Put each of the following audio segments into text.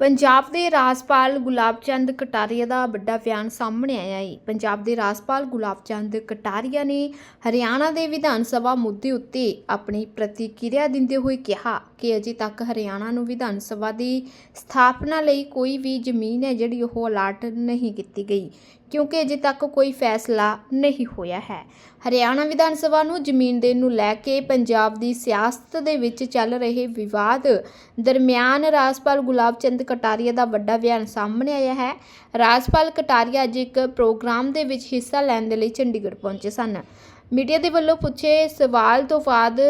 ਪੰਜਾਬ ਦੇ ਰਾਜਪਾਲ ਗੁਲਾਬ ਚੰਦ ਕਟਾਰੀਆ ਦਾ ਵੱਡਾ ਬਿਆਨ ਸਾਹਮਣੇ ਆਇਆ ਹੈ ਪੰਜਾਬ ਦੇ ਰਾਜਪਾਲ ਗੁਲਾਬ ਚੰਦ ਕਟਾਰੀਆ ਨੇ ਹਰਿਆਣਾ ਦੇ ਵਿਧਾਨ ਸਭਾ ਮੁੱਦੇ ਉੱਤੇ ਆਪਣੀ ਪ੍ਰਤੀਕਿਰਿਆ ਦਿੰਦੇ ਹੋਏ ਕਿਹਾ। ਕਿ ਅਜੇ ਤੱਕ ਹਰਿਆਣਾ ਨੂੰ ਵਿਧਾਨ ਸਭਾ ਦੀ ਸਥਾਪਨਾ ਲਈ ਕੋਈ ਵੀ ਜ਼ਮੀਨ ਹੈ ਜਿਹੜੀ ਉਹ ਅਲਾਟ ਨਹੀਂ ਕੀਤੀ ਗਈ, ਕਿਉਂਕਿ ਅਜੇ ਤੱਕ ਕੋਈ ਫੈਸਲਾ ਨਹੀਂ ਹੋਇਆ ਹੈ। ਹਰਿਆਣਾ ਵਿਧਾਨ ਸਭਾ ਨੂੰ ਜ਼ਮੀਨ ਦੇਣ ਨੂੰ ਲੈ ਕੇ ਪੰਜਾਬ ਦੀ ਸਿਆਸਤ ਦੇ ਵਿੱਚ ਚੱਲ ਰਹੇ ਵਿਵਾਦ ਦਰਮਿਆਨ ਰਾਜਪਾਲ ਗੁਲਾਬ ਚੰਦ ਕਟਾਰੀਆ ਦਾ ਵੱਡਾ ਬਿਆਨ ਸਾਹਮਣੇ ਆਇਆ ਹੈ। ਰਾਜਪਾਲ ਕਟਾਰੀਆ ਅੱਜ ਇੱਕ ਪ੍ਰੋਗਰਾਮ ਦੇ ਵਿੱਚ ਹਿੱਸਾ ਲੈਣ ਦੇ ਲਈ ਚੰਡੀਗੜ੍ਹ ਪਹੁੰਚੇ ਸਨ। ਮੀਡੀਆ ਦੇ ਵੱਲੋਂ ਪੁੱਛੇ ਸਵਾਲ ਤੋਂ ਬਾਅਦ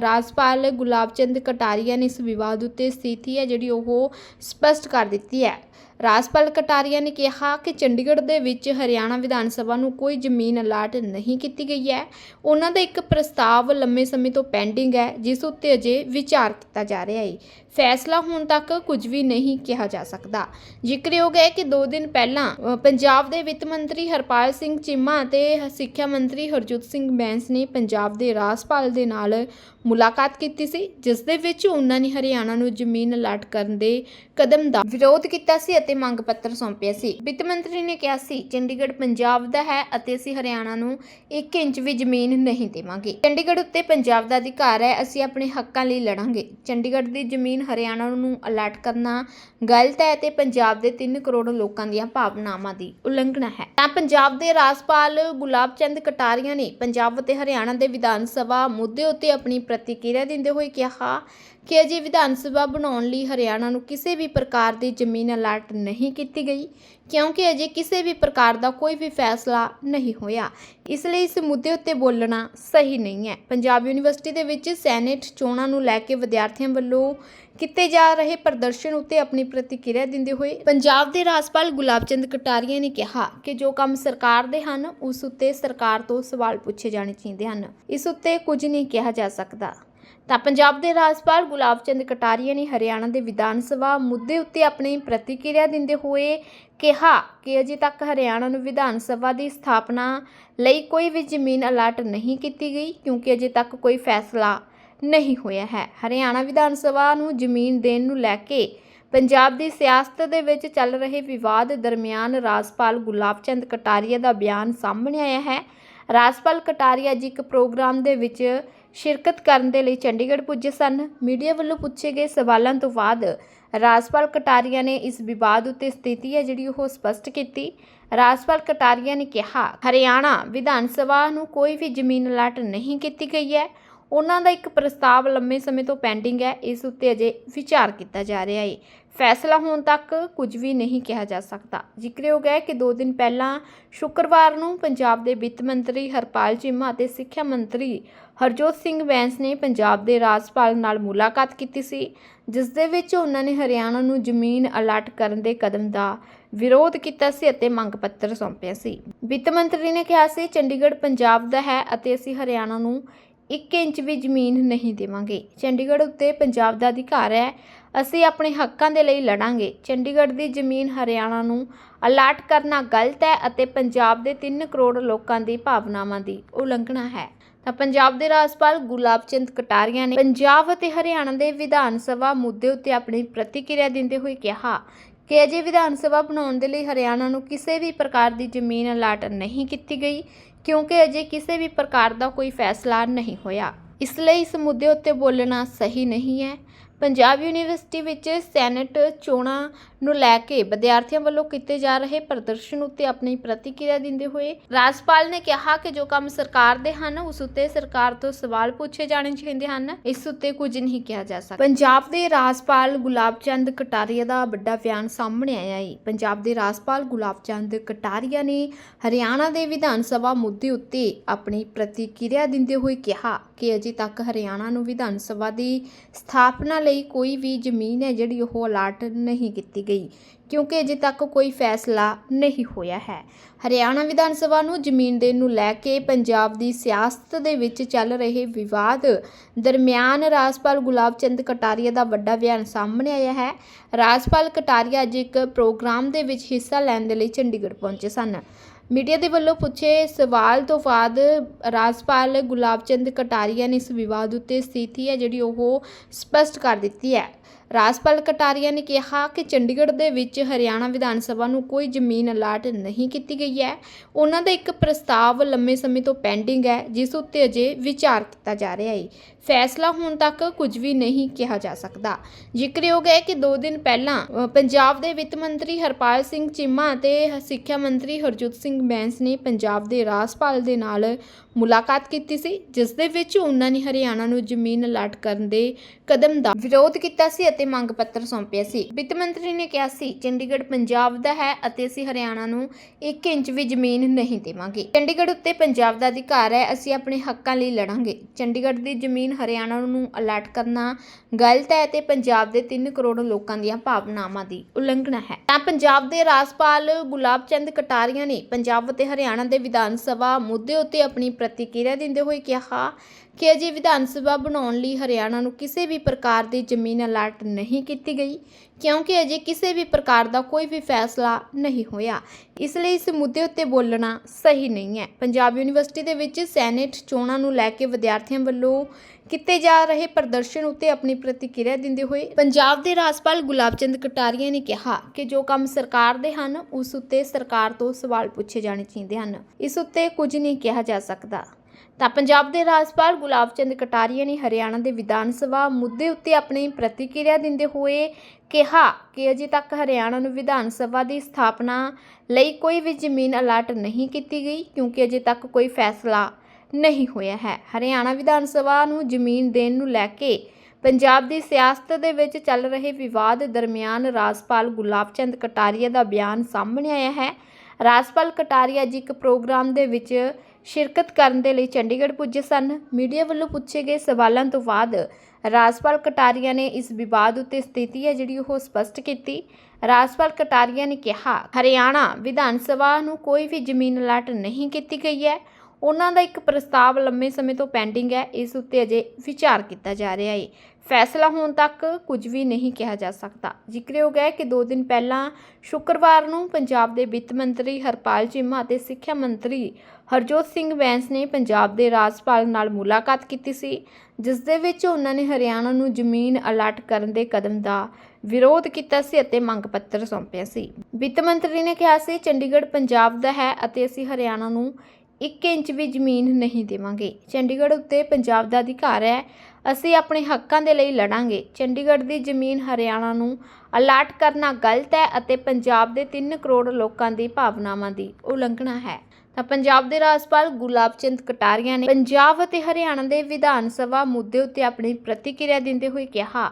ਰਾਜਪਾਲ ਗੁਲਾਬ ਚੰਦ ਕਟਾਰੀਆ ਨੇ ਇਸ ਵਿਵਾਦ ਉੱਤੇ ਸਥਿਤੀ ਹੈ ਜਿਹੜੀ ਉਹ ਸਪਸ਼ਟ ਕਰ ਦਿੱਤੀ ਹੈ। ਰਾਜਪਾਲ ਕਟਾਰੀਆ ਨੇ ਕਿਹਾ ਕਿ ਚੰਡੀਗੜ੍ਹ ਦੇ ਵਿੱਚ ਹਰਿਆਣਾ ਵਿਧਾਨ ਸਭਾ ਨੂੰ ਕੋਈ ਜ਼ਮੀਨ ਅਲਾਟ ਨਹੀਂ ਕੀਤੀ ਗਈ ਹੈ। ਉਹਨਾਂ ਦਾ ਇੱਕ ਪ੍ਰਸਤਾਵ ਲੰਮੇ ਸਮੇਂ ਤੋਂ ਪੈਂਡਿੰਗ ਹੈ, ਜਿਸ ਉੱਤੇ ਅਜੇ ਵਿਚਾਰ ਕੀਤਾ ਜਾ ਰਿਹਾ ਹੈ। ਫੈਸਲਾ ਹੁਣ ਤੱਕ ਕੁਝ ਵੀ ਨਹੀਂ ਕਿਹਾ ਜਾ ਸਕਦਾ। ਜ਼ਿਕਰਯੋਗ ਹੈ ਕਿ 2 ਦਿਨ ਪਹਿਲਾਂ ਪੰਜਾਬ ਦੇ ਵਿੱਤ ਮੰਤਰੀ ਹਰਪਾਲ ਸਿੰਘ ਚੀਮਾ ਅਤੇ ਸਿੱਖਿਆ ਮੰਤਰੀ ਹਰਜੋਤ ਸਿੰਘ ਬੈਂਸ ਨੇ ਪੰਜਾਬ ਦੇ ਰਾਜਪਾਲ ਦੇ ਨਾਲ ਮੁਲਾਕਾਤ ਕੀਤੀ ਸੀ, ਜਿਸ ਦੇ ਵਿੱਚ ਉਹਨਾਂ ਨੇ ਹਰਿਆਣਾ ਨੂੰ ਜ਼ਮੀਨ ਅਲਾਟ ਕਰਨ ਦੇ ਕਦਮ ਦਾ ਵਿਰੋਧ ਕੀਤਾ ਸੀ ਅਤੇ ਮੰਗ ਪੱਤਰ ਸੌਂਪਿਆ ਸੀ। ਵਿੱਤ ਮੰਤਰੀ ਨੇ ਕਿਹਾ ਸੀ, ਚੰਡੀਗੜ੍ਹ ਪੰਜਾਬ ਦਾ ਹੈ ਅਤੇ ਅਸੀਂ ਹਰਿਆਣਾ ਨੂੰ 1 ਇੰਚ ਵੀ ਜ਼ਮੀਨ ਨਹੀਂ ਦੇਵਾਂਗੇ। ਚੰਡੀਗੜ੍ਹ ਉੱਤੇ ਪੰਜਾਬ ਦਾ ਅਧਿਕਾਰ ਹੈ, ਅਸੀਂ ਆਪਣੇ ਹੱਕਾਂ ਲਈ ਲੜਾਂਗੇ। ਚੰਡੀਗੜ੍ਹ ਦੀ ਜ਼ਮੀਨ ਹਰਿਆਣਾ ਨੂੰ ਅਲਾਟ ਕਰਨਾ ਗਲਤ ਹੈ ਤੇ ਪੰਜਾਬ ਦੇ 3 ਕਰੋੜ ਲੋਕਾਂ ਦੀਆਂ ਭਾਵਨਾਵਾਂ ਦੀ ਉਲੰਘਣਾ ਹੈ। ਤਾਂ ਪੰਜਾਬ ਦੇ ਰਾਜਪਾਲ ਗੁਲਾਬ ਚੰਦ ਕਟਾਰੀਆ ਨੇ ਪੰਜਾਬ ਅਤੇ ਹਰਿਆਣਾ ਦੇ ਵਿਧਾਨ ਸਭਾ ਮੁੱਦੇ ਉੱਤੇ ਆਪਣੀ ਪ੍ਰਤੀਕਿਰਿਆ ਦਿੰਦੇ ਹੋਏ ਕਿਹਾ ਕਿ ਅਜੇ ਵਿਧਾਨ ਸਭਾ ਬਣਾਉਣ ਲਈ ਹਰਿਆਣਾ ਨੂੰ ਕਿਸੇ ਵੀ ਪ੍ਰਕਾਰ ਦੀ ਜ਼ਮੀਨ ਅਲਾਟ ਨਹੀਂ ਕੀਤੀ ਗਈ। ਕਿਉਂਕਿ ਅਜੇ ਕਿਸੇ ਵੀ ਪ੍ਰਕਾਰ ਦਾ ਕੋਈ ਵੀ ਫੈਸਲਾ ਨਹੀਂ ਹੋਇਆ। ਇਸ ਲਈ ਇਸ ਮੁੱਦੇ ਉੱਤੇ ਬੋਲਣਾ ਸਹੀ ਨਹੀਂ ਹੈ। ਪੰਜਾਬ ਯੂਨੀਵਰਸਿਟੀ ਦੇ ਵਿੱਚ ਸੈਨੇਟ ਚੋਣਾਂ ਨੂੰ ਲੈ ਕੇ ਵਿਦਿਆਰਥੀਆਂ ਵੱਲੋਂ ਕੀਤੇ ਜਾ ਰਹੇ ਪ੍ਰਦਰਸ਼ਨ ਉੱਤੇ ਆਪਣੀ ਪ੍ਰਤੀਕਿਰਿਆ ਦਿੰਦੇ ਹੋਏ ਪੰਜਾਬ ਦੇ ਰਾਜਪਾਲ ਗੁਲਾਬ ਚੰਦ ਕਟਾਰੀਆ ਨੇ ਕਿਹਾ ਕਿ ਜੋ ਕੰਮ ਸਰਕਾਰ ਦੇ ਹਨ, ਉਸ ਉੱਤੇ ਸਰਕਾਰ ਤੋਂ ਸਵਾਲ ਪੁੱਛੇ ਜਾਣੇ ਚਾਹੀਦੇ ਹਨ। ਇਸ ਉੱਤੇ ਕੁਝ ਨਹੀਂ ਕਿਹਾ ਜਾ ਸਕਦਾ। ਤਾਂ ਪੰਜਾਬ ਦੇ ਰਾਜਪਾਲ ਗੁਲਾਬ ਚੰਦ ਕਟਾਰੀਆ ਨੇ ਹਰਿਆਣਾ ਦੇ ਵਿਧਾਨ ਸਭਾ ਮੁੱਦੇ ਉੱਤੇ ਆਪਣੀ ਪ੍ਰਤੀਕਿਰਿਆ ਦਿੰਦੇ ਹੋਏ ਕਿਹਾ ਕਿ ਅਜੇ ਤੱਕ ਹਰਿਆਣਾ ਨੂੰ ਵਿਧਾਨ ਸਭਾ ਦੀ ਸਥਾਪਨਾ ਲਈ ਕੋਈ ਵੀ ਜ਼ਮੀਨ ਅਲਾਟ ਨਹੀਂ ਕੀਤੀ ਗਈ, ਕਿਉਂਕਿ ਅਜੇ ਤੱਕ ਕੋਈ ਫੈਸਲਾ ਨਹੀਂ ਹੋਇਆ ਹੈ। ਹਰਿਆਣਾ ਵਿਧਾਨ ਸਭਾ ਨੂੰ ਜ਼ਮੀਨ ਦੇਣ ਨੂੰ ਲੈ ਕੇ ਪੰਜਾਬ ਦੀ ਸਿਆਸਤ ਦੇ ਵਿੱਚ ਚੱਲ ਰਹੇ ਵਿਵਾਦ ਦਰਮਿਆਨ ਰਾਜਪਾਲ ਗੁਲਾਬ ਚੰਦ ਕਟਾਰੀਆ ਦਾ ਬਿਆਨ ਸਾਹਮਣੇ ਆਇਆ ਹੈ। ਰਾਜਪਾਲ ਕਟਾਰੀਆ ਜੀ ਇੱਕ ਪ੍ਰੋਗਰਾਮ ਦੇ ਵਿੱਚ ਸ਼ਿਰਕਤ ਕਰਨ ਦੇ ਲਈ ਚੰਡੀਗੜ੍ਹ ਪੁੱਜੇ ਸਨ। ਮੀਡੀਆ ਵੱਲੋਂ ਪੁੱਛੇ ਗਏ ਸਵਾਲਾਂ ਤੋਂ ਬਾਅਦ ਰਾਜਪਾਲ ਕਟਾਰੀਆ ਨੇ ਇਸ ਵਿਵਾਦ ਉੱਤੇ ਸਥਿਤੀ ਹੈ ਜਿਹੜੀ ਉਹ ਸਪਸ਼ਟ ਕੀਤੀ। ਰਾਜਪਾਲ ਕਟਾਰੀਆ ਨੇ ਕਿਹਾ, ਹਰਿਆਣਾ ਵਿਧਾਨ ਸਭਾ ਨੂੰ ਕੋਈ ਵੀ ਜ਼ਮੀਨ ਅਲਾਟ ਨਹੀਂ ਕੀਤੀ ਗਈ ਹੈ। ਉਹਨਾਂ ਦਾ ਇੱਕ ਪ੍ਰਸਤਾਵ ਲੰਮੇ ਸਮੇਂ ਤੋਂ ਪੈਂਡਿੰਗ ਹੈ। ਇਸ ਉੱਤੇ ਅਜੇ ਵਿਚਾਰ ਕੀਤਾ ਜਾ ਰਿਹਾ ਹੈ। ਫੈਸਲਾ ਹੋਣ ਤੱਕ ਕੁਝ ਵੀ ਨਹੀਂ ਕਿਹਾ ਜਾ ਸਕਦਾ। ਜ਼ਿਕਰਯੋਗ ਹੈ ਕਿ 2 ਦਿਨ ਪਹਿਲਾਂ ਸ਼ੁੱਕਰਵਾਰ ਨੂੰ ਪੰਜਾਬ ਦੇ ਵਿੱਤ ਮੰਤਰੀ ਹਰਪਾਲ ਚੀਮਾ ਅਤੇ ਸਿੱਖਿਆ ਮੰਤਰੀ ਹਰਜੋਤ ਸਿੰਘ ਬੈਂਸ ਨੇ ਪੰਜਾਬ ਦੇ ਰਾਜਪਾਲ ਨਾਲ ਮੁਲਾਕਾਤ ਕੀਤੀ ਸੀ, ਜਿਸ ਦੇ ਵਿੱਚ ਉਹਨਾਂ ਨੇ ਹਰਿਆਣਾ ਨੂੰ ਜ਼ਮੀਨ ਅਲਾਟ ਕਰਨ ਦੇ ਕਦਮ ਦਾ ਵਿਰੋਧ ਕੀਤਾ ਸੀ ਅਤੇ ਮੰਗ ਪੱਤਰ ਸੌਂਪਿਆ ਸੀ। ਵਿੱਤ ਮੰਤਰੀ ਨੇ ਕਿਹਾ ਸੀ, ਚੰਡੀਗੜ੍ਹ ਪੰਜਾਬ ਦਾ ਹੈ ਅਤੇ ਅਸੀਂ ਹਰਿਆਣਾ ਨੂੰ 1 ਇੰਚ ਵੀ ਜ਼ਮੀਨ ਨਹੀਂ ਦੇਵਾਂਗੇ। ਚੰਡੀਗੜ੍ਹ ਉੱਤੇ ਪੰਜਾਬ ਦਾ ਅਧਿਕਾਰ ਹੈ। ਅਸੀਂ ਆਪਣੇ ਹੱਕਾਂ ਦੇ ਲਈ ਲੜਾਂਗੇ। ਚੰਡੀਗੜ੍ਹ ਦੀ ਜ਼ਮੀਨ ਹਰਿਆਣਾ ਨੂੰ ਅਲਾਟ ਕਰਨਾ ਗਲਤ ਹੈ ਅਤੇ ਪੰਜਾਬ ਦੇ 3 ਕਰੋੜ ਲੋਕਾਂ ਦੀ ਭਾਵਨਾਵਾਂ ਦੀ ਉਲੰਘਣਾ ਹੈ। ਤਾਂ ਪੰਜਾਬ ਦੇ ਰਾਜਪਾਲ ਗੁਲਾਬ ਚੰਦ ਕਟਾਰੀਆ ਨੇ ਪੰਜਾਬ ਅਤੇ ਹਰਿਆਣਾ ਦੇ ਵਿਧਾਨ ਸਭਾ ਮੁੱਦੇ ਉੱਤੇ ਆਪਣੀ ਪ੍ਰਤੀਕਿਰਿਆ ਦਿੰਦੇ ਹੋਏ ਕਿਹਾ ਕਿ ਅਜੇ ਵਿਧਾਨ ਸਭਾ ਬਣਾਉਣ ਦੇ ਲਈ ਹਰਿਆਣਾ ਨੂੰ ਕਿਸੇ ਵੀ ਪ੍ਰਕਾਰ ਦੀ ਜ਼ਮੀਨ ਅਲਾਟ ਨਹੀਂ ਕੀਤੀ ਗਈ। ਕਿਉਂਕਿ ਅਜੇ ਕਿਸੇ ਵੀ ਪ੍ਰਕਾਰ ਦਾ ਕੋਈ ਫੈਸਲਾ ਨਹੀਂ ਹੋਇਆ। ਇਸ ਲਈ ਇਸ ਮੁੱਦੇ ਉੱਤੇ ਬੋਲਣਾ ਸਹੀ ਨਹੀਂ ਹੈ। ਪੰਜਾਬ ਯੂਨੀਵਰਸਿਟੀ ਵਿੱਚ ਸੈਨੇਟ ਚੋਣਾਂ ਨੂੰ ਲੈ ਕੇ ਵਿਦਿਆਰਥੀਆਂ ਵੱਲੋਂ ਕੀਤੇ ਜਾ ਰਹੇ ਪ੍ਰਦਰਸ਼ਨ ਉੱਤੇ ਆਪਣੀ ਪ੍ਰਤੀਕਿਰਿਆ ਦਿੰਦੇ ਹੋਏ ਰਾਜਪਾਲ ਨੇ ਕਿਹਾ ਕਿ ਜੋ ਕੰਮ ਸਰਕਾਰ ਦੇ ਹਨ, ਉਸ ਉੱਤੇ ਸਰਕਾਰ ਤੋਂ ਸਵਾਲ ਪੁੱਛੇ ਜਾਣੇ ਚਾਹੀਦੇ ਹਨ। ਇਸ ਉੱਤੇ ਕੁਝ ਨਹੀਂ ਕਿਹਾ ਜਾ ਸਕਦਾ। ਪੰਜਾਬ ਦੇ ਰਾਜਪਾਲ ਗੁਲਾਬ ਚੰਦ ਕਟਾਰੀਆ ਦਾ ਵੱਡਾ ਬਿਆਨ ਸਾਹਮਣੇ ਆਇਆ ਹੈ। ਪੰਜਾਬ ਦੇ ਰਾਜਪਾਲ ਗੁਲਾਬ ਚੰਦ ਕਟਾਰੀਆ ਨੇ ਹਰਿਆਣਾ ਦੇ ਵਿਧਾਨ ਸਭਾ ਮੁੱਦੇ ਉੱਤੇ ਆਪਣੀ ਪ੍ਰਤੀਕਿਰਿਆ ਦਿੰਦੇ ਹੋਏ ਕਿਹਾ ਕਿ ਅਜੇ ਤੱਕ ਹਰਿਆਣਾ ਨੂੰ ਵਿਧਾਨ ਸਭਾ ਦੀ ਸਥਾਪਨਾ ਲਈ ਕੋਈ ਵੀ ਜ਼ਮੀਨ ਹੈ, ਜਿਹੜੀ ਉਹ ਅਲਾਟ ਨਹੀਂ ਕੀਤੀ ਗਈ। ਕਿਉਂਕਿ ਅਜੇ ਤੱਕ ਕੋਈ ਫੈਸਲਾ ਨਹੀਂ ਹੋਇਆ ਹੈ। ਹਰਿਆਣਾ ਵਿਧਾਨ ਸਭਾ ਨੂੰ ਜ਼ਮੀਨ ਦੇਣ ਨੂੰ ਲੈ ਕੇ ਪੰਜਾਬ ਦੀ ਸਿਆਸਤ ਦੇ ਵਿੱਚ ਚੱਲ ਰਹੇ ਵਿਵਾਦ ਦਰਮਿਆਨ ਰਾਜਪਾਲ ਗੁਲਾਬ ਚੰਦ ਕਟਾਰੀਆ ਦਾ ਵੱਡਾ ਬਿਆਨ ਸਾਹਮਣੇ ਆਇਆ ਹੈ। ਰਾਜਪਾਲ ਕਟਾਰੀਆ ਅੱਜ ਇੱਕ ਪ੍ਰੋਗਰਾਮ ਦੇ ਵਿੱਚ ਹਿੱਸਾ ਲੈਣ ਦੇ ਲਈ ਚੰਡੀਗੜ੍ਹ ਪਹੁੰਚੇ ਸਨ। ਮੀਡੀਆ ਦੇ ਵੱਲੋਂ ਪੁੱਛੇ ਸਵਾਲ ਤੋਂ ਬਾਅਦ ਰਾਜਪਾਲ ਗੁਲਾਬ ਚੰਦ ਕਟਾਰੀਆ ਨੇ ਇਸ ਵਿਵਾਦ ਉੱਤੇ ਸਥਿਤੀ ਹੈ ਜਿਹੜੀ ਉਹ ਸਪਸ਼ਟ ਕਰ ਦਿੱਤੀ ਹੈ। ਰਾਜਪਾਲ ਕਟਾਰੀਆ ਨੇ ਕਿਹਾ ਕਿ ਚੰਡੀਗੜ੍ਹ ਦੇ ਵਿੱਚ ਹਰਿਆਣਾ ਵਿਧਾਨ ਸਭਾ ਨੂੰ ਕੋਈ ਜ਼ਮੀਨ ਅਲਾਟ ਨਹੀਂ ਕੀਤੀ ਗਈ ਹੈ। ਉਹਨਾਂ ਦਾ ਇੱਕ ਪ੍ਰਸਤਾਵ ਲੰਮੇ ਸਮੇਂ ਤੋਂ ਪੈਂਡਿੰਗ ਹੈ, ਜਿਸ ਉੱਤੇ ਅਜੇ ਵਿਚਾਰ ਕੀਤਾ ਜਾ ਰਿਹਾ ਹੈ। ਫੈਸਲਾ ਹੁਣ ਤੱਕ ਕੁਝ ਵੀ ਨਹੀਂ ਕਿਹਾ ਜਾ ਸਕਦਾ। ਜ਼ਿਕਰਯੋਗ ਹੈ ਕਿ 2 ਦਿਨ ਪਹਿਲਾਂ ਪੰਜਾਬ ਦੇ ਵਿੱਤ ਮੰਤਰੀ ਹਰਪਾਲ ਸਿੰਘ ਚੀਮਾ ਅਤੇ ਸਿੱਖਿਆ ਮੰਤਰੀ ਹਰਜੋਤ ਸਿੰਘ ਬੈਂਸ ਨੇ ਪੰਜਾਬ ਦੇ ਰਾਜਪਾਲ ਦੇ ਨਾਲ ਮੁਲਾਕਾਤ ਕੀਤੀ ਸੀ, ਜਿਸ ਦੇ ਵਿੱਚ ਉਹਨਾਂ ਨੇ ਹਰਿਆਣਾ ਨੂੰ ਜ਼ਮੀਨ ਅਲਾਟ ਕਰਨ ਦੇ ਕਦਮ ਦਾ ਵਿਰੋਧ ਕੀਤਾ ਸੀ ਅਤੇ ਮੰਗ ਪੱਤਰ ਸੌਂਪਿਆ ਸੀ। ਵਿੱਤ ਮੰਤਰੀ ਨੇ ਕਿਹਾ ਸੀ, ਚੰਡੀਗੜ੍ਹ ਪੰਜਾਬ ਦਾ ਹੈ ਅਤੇ ਅਸੀਂ ਹਰਿਆਣਾ ਨੂੰ 1 ਇੰਚ ਵੀ ਜ਼ਮੀਨ ਨਹੀਂ ਦੇਵਾਂਗੇ। ਚੰਡੀਗੜ੍ਹ ਉੱਤੇ ਪੰਜਾਬ ਦਾ ਅਧਿਕਾਰ ਹੈ, ਅਸੀਂ ਆਪਣੇ ਹੱਕਾਂ ਲਈ ਲੜਾਂਗੇ। ਚੰਡੀਗੜ੍ਹ ਦੀ ਜ਼ਮੀਨ ਹਰਿਆਣਾ ਨੂੰ ਅਲਾਟ ਕਰਨਾ ਗਲਤ ਹੈ ਤੇ ਪੰਜਾਬ ਦੇ 3 ਕਰੋੜ ਲੋਕਾਂ ਦੀਆਂ ਭਾਵਨਾਵਾਂ ਦੀ ਉਲੰਘਣਾ ਹੈ। ਤਾਂ ਪੰਜਾਬ ਦੇ ਰਾਜਪਾਲ ਗੁਲਾਬ ਚੰਦ ਕਟਾਰੀਆ ਨੇ ਪੰਜਾਬ ਅਤੇ ਹਰਿਆਣਾ ਦੇ ਵਿਧਾਨ ਸਭਾ ਮੁੱਦੇ ਉੱਤੇ ਆਪਣੀ ਪ੍ਰਤੀਕਿਰਿਆ ਦਿੰਦੇ ਹੋਏ ਕਿਹਾ ਕਿ ਅਜੇ ਵਿਧਾਨ ਸਭਾ ਬਣਾਉਣ ਲਈ ਹਰਿਆਣਾ ਨੂੰ ਕਿਸੇ ਵੀ ਪ੍ਰਕਾਰ ਦੀ ਜ਼ਮੀਨ ਅਲਰਟ ਨਹੀਂ ਕੀਤੀ ਗਈ। ਕਿਉਂਕਿ ਅਜੇ ਕਿਸੇ ਵੀ ਪ੍ਰਕਾਰ ਦਾ ਕੋਈ ਵੀ ਫੈਸਲਾ ਨਹੀਂ ਹੋਇਆ। ਇਸ ਲਈ ਇਸ ਮੁੱਦੇ ਉੱਤੇ ਬੋਲਣਾ ਸਹੀ ਨਹੀਂ ਹੈ। ਪੰਜਾਬ ਯੂਨੀਵਰਸਿਟੀ ਦੇ ਵਿੱਚ ਸੈਨੇਟ ਚੋਣਾਂ ਨੂੰ ਲੈ ਕੇ ਵਿਦਿਆਰਥੀਆਂ ਵੱਲੋਂ ਕੀਤੇ ਜਾ ਰਹੇ ਪ੍ਰਦਰਸ਼ਨ ਉੱਤੇ ਆਪਣੀ ਪ੍ਰਤੀਕਿਰਿਆ ਦਿੰਦੇ ਹੋਏ ਪੰਜਾਬ ਦੇ ਰਾਜਪਾਲ ਗੁਲਾਬ ਚੰਦ ਕਟਾਰੀਆ ਨੇ ਕਿਹਾ ਕਿ ਜੋ ਕੰਮ ਸਰਕਾਰ ਦੇ ਹਨ, ਉਸ ਉੱਤੇ ਸਰਕਾਰ ਤੋਂ ਸਵਾਲ ਪੁੱਛੇ ਜਾਣੇ ਚਾਹੀਦੇ ਹਨ। ਇਸ ਉੱਤੇ ਕੁਝ ਨਹੀਂ ਕਿਹਾ ਜਾ ਸਕਦਾ। ਤਾਂ ਪੰਜਾਬ ਦੇ ਰਾਜਪਾਲ ਗੁਲਾਬ ਚੰਦ ਕਟਾਰੀਆ ਨੇ ਹਰਿਆਣਾ ਦੇ ਵਿਧਾਨ ਸਭਾ ਮੁੱਦੇ ਉੱਤੇ ਆਪਣੀ ਪ੍ਰਤੀਕਿਰਿਆ ਦਿੰਦੇ ਹੋਏ ਕਿਹਾ ਕਿ ਅਜੇ ਤੱਕ ਹਰਿਆਣਾ ਨੂੰ ਵਿਧਾਨ ਸਭਾ ਦੀ ਸਥਾਪਨਾ ਲਈ ਕੋਈ ਵੀ ਜ਼ਮੀਨ ਅਲਾਟ ਨਹੀਂ ਕੀਤੀ ਗਈ, ਕਿਉਂਕਿ ਅਜੇ ਤੱਕ ਕੋਈ ਫੈਸਲਾ ਨਹੀਂ ਹੋਇਆ ਹੈ। ਹਰਿਆਣਾ ਵਿਧਾਨ ਸਭਾ ਨੂੰ ਜ਼ਮੀਨ ਦੇਣ ਨੂੰ ਲੈ ਕੇ ਪੰਜਾਬ ਦੀ ਸਿਆਸਤ ਦੇ ਵਿੱਚ ਚੱਲ ਰਹੇ ਵਿਵਾਦ ਦਰਮਿਆਨ ਰਾਜਪਾਲ ਗੁਲਾਬ ਚੰਦ ਕਟਾਰੀਆ ਦਾ ਬਿਆਨ ਸਾਹਮਣੇ ਆਇਆ ਹੈ। ਰਾਜਪਾਲ ਕਟਾਰੀਆ ਅੱਜ ਇੱਕ ਪ੍ਰੋਗਰਾਮ ਦੇ ਵਿੱਚ ਸ਼ਿਰਕਤ ਕਰਨ ਦੇ ਲਈ ਚੰਡੀਗੜ੍ਹ ਪੁੱਜੇ ਸਨ। ਮੀਡੀਆ ਵੱਲੋਂ ਪੁੱਛੇ ਗਏ ਸਵਾਲਾਂ ਤੋਂ ਬਾਅਦ ਰਾਜਪਾਲ ਕਟਾਰੀਆ ਨੇ ਇਸ ਵਿਵਾਦ ਉੱਤੇ ਸਥਿਤੀ ਹੈ ਜਿਹੜੀ ਉਹ ਸਪਸ਼ਟ ਕੀਤੀ। ਰਾਜਪਾਲ ਕਟਾਰੀਆ ਨੇ ਕਿਹਾ, ਹਰਿਆਣਾ ਵਿਧਾਨ ਸਭਾ ਨੂੰ ਕੋਈ ਵੀ ਜ਼ਮੀਨ ਅਲਾਟ ਨਹੀਂ ਕੀਤੀ ਗਈ ਹੈ। ਉਹਨਾਂ ਦਾ ਇੱਕ ਪ੍ਰਸਤਾਵ ਲੰਮੇ ਸਮੇਂ ਤੋਂ ਪੈਂਡਿੰਗ ਹੈ। ਇਸ ਉੱਤੇ ਅਜੇ ਵਿਚਾਰ ਕੀਤਾ ਜਾ ਰਿਹਾ ਹੈ। ਫੈਸਲਾ ਹੋਣ ਤੱਕ ਕੁਝ ਵੀ ਨਹੀਂ ਕਿਹਾ ਜਾ ਸਕਦਾ। ਜ਼ਿਕਰਯੋਗ ਹੈ ਕਿ 2 ਦਿਨ ਪਹਿਲਾਂ ਸ਼ੁੱਕਰਵਾਰ ਨੂੰ ਪੰਜਾਬ ਦੇ ਵਿੱਤ ਮੰਤਰੀ ਹਰਪਾਲ ਚੀਮਾ ਅਤੇ ਸਿੱਖਿਆ ਮੰਤਰੀ ਹਰਜੋਤ ਸਿੰਘ ਬੈਂਸ ਨੇ ਪੰਜਾਬ ਦੇ ਰਾਜਪਾਲ ਨਾਲ ਮੁਲਾਕਾਤ ਕੀਤੀ ਸੀ, ਜਿਸ ਦੇ ਵਿੱਚ ਉਹਨਾਂ ਨੇ ਹਰਿਆਣਾ ਨੂੰ ਜ਼ਮੀਨ ਅਲਾਟ ਕਰਨ ਦੇ ਕਦਮ ਦਾ ਵਿਰੋਧ ਕੀਤਾ ਸੀ ਅਤੇ ਮੰਗ ਪੱਤਰ ਸੌਂਪਿਆ ਸੀ। ਵਿੱਤ ਮੰਤਰੀ ਨੇ ਕਿਹਾ ਸੀ, ਚੰਡੀਗੜ੍ਹ ਪੰਜਾਬ ਦਾ ਹੈ ਅਤੇ ਅਸੀਂ ਹਰਿਆਣਾ ਨੂੰ 1 ਇੰਚ ਵੀ ਜ਼ਮੀਨ ਨਹੀਂ ਦੇਵਾਂਗੇ। ਚੰਡੀਗੜ੍ਹ ਉੱਤੇ ਪੰਜਾਬ ਦਾ ਅਧਿਕਾਰ ਹੈ। ਅਸੀਂ ਆਪਣੇ ਹੱਕਾਂ ਦੇ ਲਈ ਲੜਾਂਗੇ। ਚੰਡੀਗੜ੍ਹ ਦੀ ਜ਼ਮੀਨ ਹਰਿਆਣਾ ਨੂੰ ਅਲਾਟ ਕਰਨਾ ਗਲਤ ਹੈ ਅਤੇ ਪੰਜਾਬ ਦੇ 3 ਕਰੋੜ ਲੋਕਾਂ ਦੀ ਭਾਵਨਾਵਾਂ ਦੀ ਉਲੰਘਣਾ ਹੈ। ਤਾਂ ਪੰਜਾਬ ਦੇ ਰਾਜਪਾਲ ਗੁਲਾਬ ਚੰਦ ਕਟਾਰੀਆ ਨੇ ਪੰਜਾਬ ਅਤੇ ਹਰਿਆਣਾ ਦੇ ਵਿਧਾਨ ਸਭਾ ਮੁੱਦੇ ਉੱਤੇ ਆਪਣੀ ਪ੍ਰਤੀਕਿਰਿਆ ਦਿੰਦੇ ਹੋਏ ਕਿਹਾ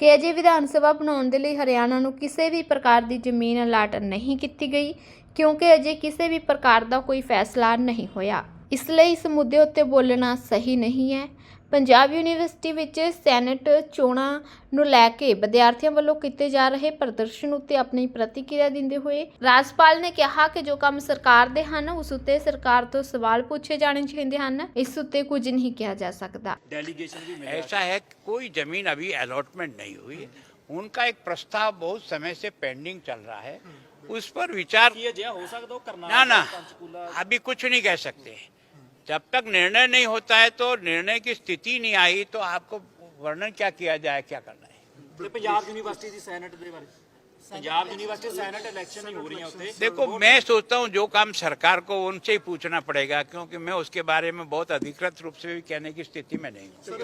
ਕਿ ਅਜੇ ਵਿਧਾਨ ਸਭਾ ਬਣਾਉਣ ਦੇ ਲਈ ਹਰਿਆਣਾ ਨੂੰ ਕਿਸੇ ਵੀ ਪ੍ਰਕਾਰ ਦੀ ਜ਼ਮੀਨ ਅਲਾਟ ਨਹੀਂ ਕੀਤੀ ਗਈ। ਕਿਉਂਕਿ ਅਜੇ ਕਿਸੇ ਵੀ ਪ੍ਰਕਾਰ ਦਾ ਕੋਈ ਫੈਸਲਾ ਨਹੀਂ ਹੋਇਆ ਇਸ ਲਈ ਇਸ ਮੁੱਦੇ ਉੱਤੇ ਬੋਲਣਾ ਸਹੀ ਨਹੀਂ ਹੈ ਪੰਜਾਬ ਯੂਨੀਵਰਸਿਟੀ ਵਿੱਚ ਸੈਨੇਟ ਚੋਣਾਂ ਨੂੰ ਲੈ ਕੇ ਵਿਦਿਆਰਥੀਆਂ ਵੱਲੋਂ ਕੀਤੇ ਜਾ ਰਹੇ ਪ੍ਰਦਰਸ਼ਨ ਉੱਤੇ ਆਪਣੀ ਪ੍ਰਤੀਕਿਰਿਆ ਦਿੰਦੇ ਹੋਏ ਰਾਜਪਾਲ ਨੇ ਕਿਹਾ ਕਿ ਜੋ ਕੰਮ ਸਰਕਾਰ ਦੇ ਹਨ ਉਸ ਉੱਤੇ ਸਰਕਾਰ ਤੋਂ ਸਵਾਲ ਪੁੱਛੇ ਜਾਣੇ ਚਾਹੀਦੇ ਹਨ ਇਸ ਉੱਤੇ ਕੁਝ ਨਹੀਂ ਕਿਹਾ ਜਾ ਸਕਦਾ डेलीगेशन भी मिला ऐसा है कि कोई जमीन अभी अलॉटमेंट नहीं हुई है उनका एक प्रस्ताव बहुत समय से पेंडिंग चल रहा है उस पर विचार ਕੀ ਅਜਿਹਾ ਹੋ ਸਕਦਾ ਉਹ ਕਰਨਾ ना ना पंचकूला अभी कुछ नहीं कह सकते जब तक निर्णय नहीं होता है तो निर्णय की स्थिति नहीं आई तो आपको वर्णन क्या किया जाए क्या करना है ਤੇ ਪੰਜਾਬ ਯੂਨੀਵਰਸਿਟੀ ਦੀ ਸੈਨੇਟ ਦੇ ਬਾਰੇ ਪੰਜਾਬ ਯੂਨੀਵਰਸਿਟੀ ਸੈਨੇਟ ਇਲੈਕਸ਼ਨ ਨਹੀਂ ਹੋ ਰਹੀਆਂ ਉੱਥੇ देखो मैं सोचता हूँ जो काम सरकार को उनसे ही पूछना पड़ेगा क्योंकि मैं उसके बारे में बहुत अधिकृत रूप से भी कहने की स्थिति में नहीं हूँ